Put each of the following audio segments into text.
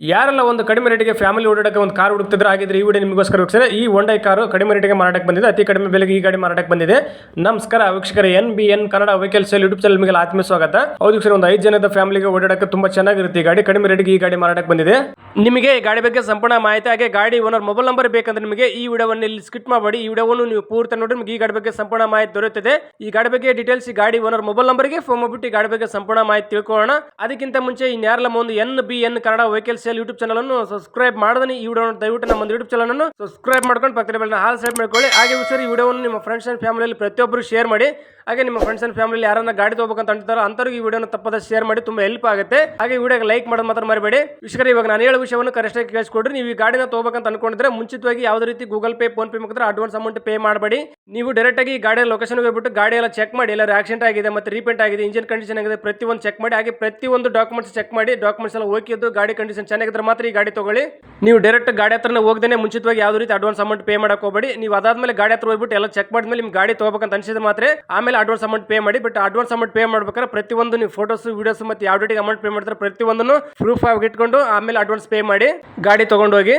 ಯಾರೆಲ್ಲ ಒಂದು ಕಡಿಮೆ ರೇಟಿಗೆ ಫ್ಯಾಮಿಲಿ ಓಡಾಡಕ್ಕೆ ಒಂದು ಕಾರ್ ಹುಡುಕ್ತಿದ್ರೆ ಆಗಿದ್ರೆ ಈ ವಿಡಿಯೋ ನಿಮಗೋಸ್ಕರ ವೀಕ್ಷಕರೇ ಈ ಒಂಡೈ ಕಾರು ಕಡಿಮೆ ರೇಟಿಗೆ ಮಾರಾಟಕ್ಕೆ ಬಂದಿದೆ. ಅತಿ ಕಡಿಮೆ ಬೆಲೆಗೆ ಈ ಗಾಡಿ ಮಾರಾಟಕ್ಕೆ ಬಂದಿದೆ. ನಮಸ್ಕಾರ ವೀಕ್ಷಕರ N B N Kannada vehicles sale YouTube channel ನಿಮಗೆ ಆತ್ಮೀಯ ಸ್ವಾಗತ. ಹೌದು ವೀಕ್ಷಕರ, ಒಂದು ಐದು ಜನದ ಫ್ಯಾಮಿಲಿಗೆ ಓಡಾಡಕ್ಕೆ ತುಂಬಾ ಚೆನ್ನಾಗಿರುತ್ತೆ ಈ ಗಾಡಿ. ಕಡಿಮೆ ರೇಟಿಗೆ ಈ ಗಾಡಿ ಮಾರಾಟಕ್ಕೆ ಬಂದಿದೆ. ನಿಮಗೆ ಈ ಗಾಡಿ ಬಗ್ಗೆ ಸಂಪೂರ್ಣ ಮಾಹಿತಿ, ಹಾಗೆ ಗಾಡಿ ಓನರ್ ಮೊಬೈಲ್ ನಂಬರ್ ಬೇಕಂದ್ರೆ ನಿಮಗೆ ಈ ವಿಡಿಯೋವನ್ನು ಇಲ್ಲಿ ಸ್ಕಿಟ್ ಮಾಡಿ ಈ ವಿಡಿಯೋವನ್ನು ನೀವು ಪೂರ್ತಿ ನೋಡಿ, ನಿಮಗೆ ಈ ಗಾಡಿ ಬಗ್ಗೆ ಸಂಪೂರ್ಣ ಮಾಹಿತಿ ದೊರೆಯುತ್ತದೆ. ಈ ಗಾಡಿ ಬಗ್ಗೆ ಡೀಟೇಲ್ಸ್ ಈ ಗಾಡಿ ಓನರ್ ಮೊಬೈಲ್ ನಂಬರ್ಗೆ ಫೋನ್ ಮಾಡಿಬಿಟ್ಟು ಈ ಗಾಡಿ ಬಗ್ಗೆ ಸಂಪೂರ್ಣ ಮಾಹಿತಿ ತಿಳ್ಕೊಳ್ಳೋಣ. ಅದಕ್ಕಿಂತ ಮುಂಚೆ ಇನ್ಯಾರಲ್ಲ ಒಂದು N B N Kannada vehicle sale YouTube channel ಅನ್ನು ಸಬ್ಸ್ಕ್ರೈಬ್ ಮಾಡಿದ ಈ ವಿಡಿಯೋ ದಯವಿಟ್ಟು ನಮ್ಮ ಯೂಟ್ಯೂಬ್ ಚಾನಲ್ ಅನ್ನು ಸಬ್ಸ್ಕ್ರೈಬ್ ಮಾಡ್ಕೊಂಡು ಪಕ್ಕದ ಬೆಲ್ಲ ಹಾಲ್ ಸೈಡ್ ಮಾಡ್ಕೊಳ್ಳಿ. ಹಾಗೆ ಸರ್ ಈ ವಿಡಿಯೋವನ್ನು ನಿಮ್ಮ ಫ್ರೆಂಡ್ಸ್ ಅಂಡ್ ಫ್ಯಾಮಿಲಿಯಲ್ಲಿ ಪ್ರತಿಯೊಬ್ಬರು ಶೇರ್ ಮಾಡಿ. ಹಾಗೆ ನಿಮ್ಮ ಫ್ರೆಂಡ್ಸ್ ಅಂಡ್ ಫ್ಯಾಮಿಲಿ ಯಾರನ್ನ ಗಾಡಿ ತಗೋಬೇಕಂತ ಅಂತಾರೋ ಅಂತವ್ರಿಗೆ ಈ ವಿಡಿಯೋನ ತಪ್ಪದ ಶೇರ್ ಮಾಡಿ ತುಂಬಾ ಹೆಲ್ಪ್ ಆಗುತ್ತೆ. ಹಾಗೆ ವಿಡಿಯೋಗೆ ಲೈಕ್ ಮಾಡೋದು ಮಾತ್ರ ಮರಿಬೇಡಿ. ವಿಷಯ ಇವಾಗ ನಾನು ಹೇಳೋ ವಿಷಯವನ್ನು ಕರೆಕ್ಟ್ ಆಗಿ ಕೇಳಿಸ್ಕೊಡ್ರಿ. ನೀವು ಈ ಗಾಡಿನ ತಗೋಬೇಕಂತ ಅನ್ಕೊಂಡಿದ್ರೆ ಮುಂಚಿತವಾಗಿ ಯಾವುದೇ ರೀತಿ ಗೂಗಲ್ ಪೇ ಫೋನ್ ಪೇ ಮುಖಾಂತರ ಅಡ್ವಾನ್ಸ್ ಅಮೌಂಟ್ ಪೇ ಮಾಡಬೇಡಿ. ನೀವು ಡೈರೆಕ್ಟಾಗಿ ಗಾಡಿಯ ಲೊಕೇಶನ್ಗೆ ಹೋಗ್ಬಿಟ್ಟು ಗಾಡಿ ಎಲ್ಲ ಚೆಕ್ ಮಾಡಿ, ಎಲ್ಲ ಆಕ್ಸಿಡೆಂಟ್ ಆಗಿದೆ ಮತ್ತು ರೀಪೇಂಟ್ ಆಗಿದೆ ಇಂಜಿನ್ ಕಂಡೀಷನ್ ಆಗಿದೆ, ಪ್ರತಿಯೊಂದು ಚೆಕ್ ಮಾಡಿ, ಹಾಗೆ ಪ್ರತಿಯೊಂದು ಡಾಕ್ಯುಮೆಂಟ್ಸ್ ಚೆಕ್ ಮಾಡಿ ಡಾಕ್ಯುಮೆಂಟ್ಸ್ ಎಲ್ಲ ಇದ್ದು ಗಾಡಿ ಕಂಡೀಷನ್ ಚೆನ್ನಾಗಿದ್ರೆ ಮಾತ್ರ ಈ ಗಾಡಿ ತಗೊಳ್ಳಿ. ನೀವು ಡೈರೆಕ್ಟ್ ಗಾಡಿ ಹತ್ರನೇ ಹೋಗದೇನೆ ಮುಂಚಿತವಾಗಿ ಯಾವುದೇ ರೀತಿ ಅಡ್ವಾನ್ಸ್ ಅಮೌಂಟ್ ಪೇ ಮಾಡಕ್ಕೆ ಹೋಗಬೇಡಿ. ನೀವು ಅದಾದ್ಮೇಲೆ ಗಾಡಿ ಹತ್ರ ಹೋಗ್ಬಿಟ್ಟು ಎಲ್ಲ ಚೆಕ್ ಮಾಡಿದ್ಮೇಲೆ ನಿಮ್ ಗಾಡಿ ತಗೋಬೇಕಂತ ಅನಿಸಿದ್ರೆ ಮಾತ್ರ ಆಮೇಲೆ ಅಡ್ವಾನ್ಸ್ ಅಮೌಂಟ್ ಪೇ ಮಾಡಿ. ಬಟ್ ಅಡ್ವಾನ್ಸ್ ಅಮೌಂಟ್ ಪೇ ಮಾಡ್ಬೇಕಾದ್ರೆ ಪ್ರತಿಯೊಂದು ನೀವು ಫೋಟೋಸ್ ವೀಡಿಯೋಸ್ ಮತ್ತೆ ಯಾವ ಡೇಟಿಗೆ ಅಮೌಂಟ್ ಪೇ ಮಾಡ್ತಾರೆ ಪ್ರತಿಯೊಂದನ್ನು ಪ್ರೂಫ್ ಆಗಿ ಇಟ್ಕೊಂಡು ಆಮೇಲೆ ಅಡ್ವಾನ್ಸ್ ಪೇ ಮಾಡಿ ಗಾಡಿ ತಗೊಂಡೋಗಿ.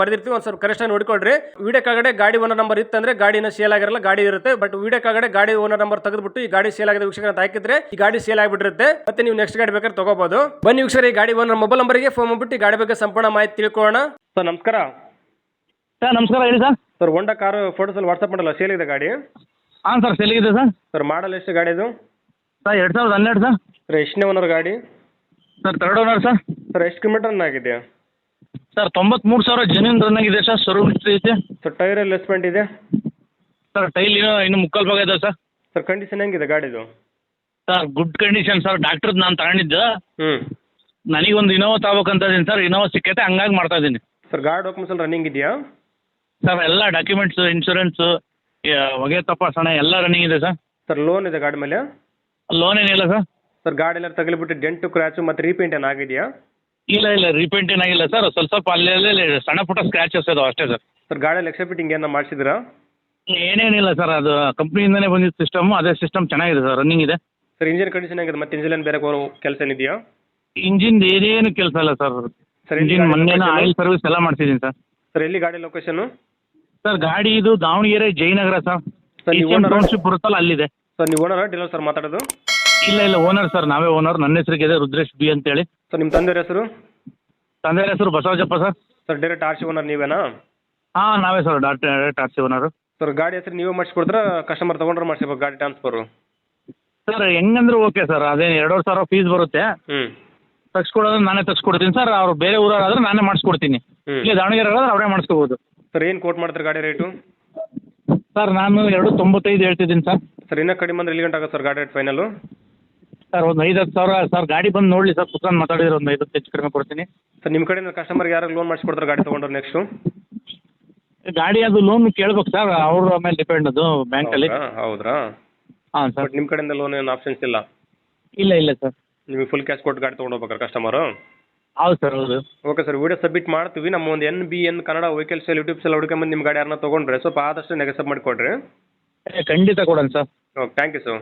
ಬರ್ದಿರ್ತೀವಿ ಒಂದು ಸ್ವಲ್ಪ ಕರೆಕ್ಷನ್ ನೋಡ್ಕೊಳ್ರಿ. ವಿಡಿಯೋ ಕೆಳಗಡೆ ಗಾಡಿ ಓನರ್ ನಂಬರ್ ಇತ್ತಂದ್ರೆ ಗಾಡಿನ ಸೇಲ್ ಆಗಿರಲ್ಲ ಗಾಡಿ ಇರುತ್ತೆ. ಬಟ್ ವಿಡಿಯೋ ಕೆಳಗಡೆ ಗಾಡಿ ಓನರ್ ನಂಬರ್ ತೆಗೆದ್ಬಿಟ್ಟು ಈ ಗಾಡಿ ಸೇಲ್ ಆಗಿದೆ ವೀಕ್ಷಕರು ಹಾಕಿದ್ರೆ ಈ ಗಾಡಿ ಸೇಲ್ ಆಗಿಬಿಟ್ಟಿರುತ್ತೆ. ಮತ್ತೆ ನೀವು ನೆಕ್ಸ್ಟ್ ಗಾಡಿ ಬೇಕಾದ್ರೆ ತಗೋಬಹುದು ಬನ್ನಿ ವೀಕ್ಷಕರು ಈ ಗಾಡಿ ಓನರ್ ಮೊಬೈಲ್ ನಂಬರ್ಗೆ ಫೋನ್ ಮಾಡ್ಬಿಟ್ಟು ಈ ಗಾಡಿ ಬಗ್ಗೆ ಸಂಪೂರ್ಣ ಮಾಹಿತಿ ತಿಳ್ಕೊಳ್ಳೋಣ. ಸರ್ ನಮಸ್ಕಾರ. ಸರ್ ನಮಸ್ಕಾರ. ಹೇಳಿ sir. Sir Honda car photos ಅಲ್ಲಿ ವಾಟ್ಸಪ್ ಮಾಡಲ್ಲ ಸೇಲ್ ಇದೆ ಗಾಡಿ? ಹಾಂ ಸರ್ ಸೆಲಿಗಿದೆ ಸರ್. ಸರ್ ಮಾಡಲ್ ಎಷ್ಟು ಗಾಡಿ ಇದು? ಸರ್ ಎರಡು ಸಾವಿರದ ಹನ್ನೆರಡು ಸರ್. ಸರ್ ಎಷ್ಟನೇ ಓನರ್ ಗಾಡಿ? Sir third owner sir. Sir ಎಷ್ಟು ಕಿಲೋಮೀಟರ್ ಆಗಿದೆ? ಸರ್ ತೊಂಬತ್ಮೂರು ಸಾವಿರ ಜೆನ್ಯೂನ್ ರನ್ ಆಗಿದೆ ಸರ್ ಶೋರೂಮ್ ಹಿಸ್ಟ್ರಿ ಐತೆ. ಸರ್ ಟೈರ್ ಎಸ್ಪೆಂಟ್ ಇದೆ? ಸರ್ ಟೈಲ್ ಇನ್ನೂ ಇನ್ನು ಮುಕ್ಕಾಲು ಭಾಗ ಇದೆ ಸರ್. ಸರ್ ಕಂಡೀಷನ್ ಹೆಂಗಿದೆ ಗಾಡಿದು? ಸರ್ ಗುಡ್ ಕಂಡೀಷನ್ ಸರ್ ಡಾಕ್ಟ್ರದ್ದು ನಾನು ತಗೊಂಡಿದ್ದು. ಹ್ಞೂ ನನಗೊಂದು ಇನೋವಾ ತಗೋಬೇಕಂತ ಇದ್ದೀನಿ ಸರ್ ಇನೋವಾ ಸಿಕ್ಕೈತೆ ಹಂಗಾಗಿ ಮಾಡ್ತಾ ಇದ್ದೀನಿ ಸರ್ ಗಾಡಿ ಡಾಕ್ಯುಮೆಂಟ್ಸ್ ರನ್ನಿಂಗ್ ಇದೆಯಾ? ಸರ್ ಎಲ್ಲ ಡಾಕ್ಯುಮೆಂಟ್ಸು ಇನ್ಶೂರೆನ್ಸು ಹೊಗೆ ತಪಾಸಣೆ ಎಲ್ಲ ರನ್ನಿಂಗ್ ಇದೆ ಸರ್. ಸರ್ ಲೋನ್ ಇದೆ ಗಾಡಿ ಮೇಲೆ? ಲೋನ್ ಏನಿಲ್ಲ ಸರ್. ಸರ್ ಗಾಡಿ ಎಲ್ಲ ತಗಲಿಬಿಟ್ಟು ಡೆಂಟು ಕ್ರ್ಯಾಚು ಮತ್ತು ರೀಪೇಂಟ್ ಏನು ಆಗಿದೆಯಾ ಇಲ್ಲ ಇಲ್ಲ ರಿಪೇಂಟ್ ಏನಾಗಿಲ್ಲ ಸರ್ ಸ್ವಲ್ಪ ಸ್ವಲ್ಪ ಅಲ್ಲೇ ಅಲ್ಲೇ ಸಣ್ಣ ಪುಟ್ಟ ಸ್ಕ್ರಾಚಸ್ ಅದು ಅಷ್ಟೇ ಸರ್ ಸರ್ ಗಾಡಿಯಲ್ಲಿ ಎಕ್ಸ್ಟ್ರಾ ಫಿಟ್ಟಿಂಗ್ ಏನೋ ಮಾಡಿಸಿದ್ರಾ ಏನೇನಿಲ್ಲ ಸರ್ ಅದು ಕಂಪ್ನಿಯಿಂದನೇ ಬಂದಿದ್ದ ಸಿಸ್ಟಮ್ ಅದೇ ಸಿಸ್ಟಮ್ ಚೆನ್ನಾಗಿದೆ ಸರ್ ರನ್ನಿಂಗ್ ಇದೆ. ಸರ್ ಇಂಜಿನ್ ಕಂಡೀಷನ್ ಆಗಿದೆ ಮತ್ತೆ ಇಂಜಿನ್ ಏನು ಬೇರೆ ಕೆಲಸ ಏನಿದೆಯಾ? ಇಂಜಿನ್ ಏನೇನು ಕೆಲಸ ಇಲ್ಲ ಸರ್ ಸರ್ ಇಂಜಿನ್ ಮೊನ್ನೆನ ಆಯಿಲ್ ಸರ್ವಿಸ್ ಎಲ್ಲ ಮಾಡ್ಸಿದ್ದೀನಿ ಸರ್ ಸರ್ ಎಲ್ಲಿ ಗಾಡಿ ಲೊಕೇಶನ್ ಸರ್ ಗಾಡಿ ಇದು ದಾವಣಗೆರೆ ಜಯನಗರ ಸರ್ ಸರ್ ನೀವು ಓನರ್? ಟೌನ್ಶಿಪ್ ಬರುತ್ತಲ್ಲ ಅಲ್ಲಿದೆ. ಸರ್ ನೀವು ಓನರ್ ಡೀಲರ್ ಸರ್ ಮಾತಾಡೋದು. ಇಲ್ಲ ಇಲ್ಲ ಓನರ್ ಸರ್ ನಾವೇ ಓನರ್ ನನ್ನ ಹೆಸರಿಗೆ ಇದೆ ರುದ್ರೇಶ್ ಬಿ ಅಂತೇಳಿ. ಸರ್ ನಿಮ್ಮ ತಂದೆಯ ಹೆಸರು? ತಂದೆಯ ಹೆಸರು Basavajappa sir sir direct R C owner ನೀವೇನಾ? ಹಾ ನಾವೇ sir doctor C owner sir ಗಾಡಿ ಹೆಸರು ನೀವೇ ಮಾಡಿಸ್ಕೊಡ್ತೀರಾ? ಕಸ್ಟಮರ್ ತಗೊಂಡ್ರೆ ಮಾಡಿಸ್ಬೇಕು ಗಾಡಿ ಟ್ರಾನ್ಸ್ಫರ್ ಸರ್ ಹೆಂಗಂದ್ರೆ ಓಕೆ ಸರ್ ಅದೇ ಎರಡೂವರೆ ಸಾವಿರ ಫೀಸ್ ಬರುತ್ತೆ. ಹ್ಞೂ ತಗ್ಸ್ಕೊಡೋದ್ರೆ ನಾನೇ ತಗ್ಸ್ಕೊಡ್ತೀನಿ ಸರ್ ಅವ್ರು ಬೇರೆ ಊರಾದ್ರೆ ನಾನೇ ಮಾಡಿಸ್ಕೊಡ್ತೀನಿ. ಹ್ಮ್. ಇಲ್ಲ ದಾವಣಗೆರೆ ಆದ್ರೆ ಅವರೇ ಮಾಡಿಸ್ಕೋಬೋದು. ಸರ್ ಏನು ಕೋಟ್ ಮಾಡ್ತಾರೆ ಗಾಡಿ ರೇಟು ಸರ್ ನಾನು ಎರಡು ತೊಂಬತ್ತೈದು ಹೇಳ್ತಿದ್ದೀನಿ ಸರ್ ಸರ್ ಇನ್ನೂ ಕಡಿಮೆ ಅಂದ್ರೆ ಎಲ್ಲಿ ಗಂಟೆ ಆಗುತ್ತೆ ಸರ್ ಗಾಡಿ ರೇಟ್ ಫೈನಲು ಸರ್ ಒಂದು ಐದು ಹತ್ತು ಸಾವಿರ ಸರ್ ಗಾಡಿ ಬಂದು ನೋಡಲಿ ಸರ್ ಕುತ್ಕೊಂಡು ಮಾತಾಡಿದ್ರೆ ಒಂದು ಐದು ಹತ್ತು ಹೆಚ್ಚು ಕಡಿಮೆ ಕೊಡ್ತೀನಿ. ಸರ್ ನಿಮ್ಮ ಕಡೆಯಿಂದ ಕಸ್ಟಮರ್ ಯಾರು ಲೋನ್ ಮಾಡಿಸ್ಕೊಡ್ತಾರೆ ಗಾಡಿ ತೊಗೊಂಡ್ರೆ ನೆಕ್ಸ್ಟು ಗಾಡಿ ಅದು ಲೋನ್ ಕೇಳ್ಬೇಕು ಸರ್ ಅವ್ರ ಮೇಲೆ ಡಿಪೆಂಡ್ ಅದು ಬ್ಯಾಂಕಲ್ಲಿ ಹೌದ್ರಾ? ಹಾಂ ಸರ್. ಬಟ್ ನಿಮ್ಮ ಕಡೆಯಿಂದ ಲೋನ್ ಏನು ಆಪ್ಷನ್ಸ್ ಇಲ್ಲ? ಇಲ್ಲ ಇಲ್ಲ ಸರ್. ನಿಮಗೆ ಫುಲ್ ಕ್ಯಾಶ್ ಕೊಟ್ಟು ಗಾಡಿ ತೊಗೊಂಡು ಹೋಗ್ಬೇಕಾರೆ ಕಸ್ಟಮರು ಹೌದು ಸರ್ ಹೌದು. ಓಕೆ ಸರ್ ವಿಡಿಯೋ ಸಬ್ಮಿಟ್ ಮಾಡ್ತೀವಿ. ನಮ್ಮ ಒಂದು N B N Kannada vehicles YouTubes ಎಲ್ಲ ಹುಡ್ಕೊಂಬಂದು ನಿಮ್ಮ ಗಾಡಿ ಯಾರನ್ನ ತೊಗೊಂಡ್ರೆ ಸ್ವಲ್ಪ ಆದಷ್ಟು ನೆಗೆಸಪ್ ಮಾಡಿಕೊಡ್ರಿ. ಖಂಡಿತ ಕೊಡೋಣ sir. Okay thank you sir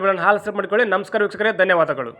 ಬೆಲ್ಲ ಹಾಲ್ ಸಬ್ ಮಾಡಿಕೊಳ್ಳಿ ನಮಸ್ಕಾರ ವೀಕ್ಷಕರೇ ಧನ್ಯವಾದಗಳು.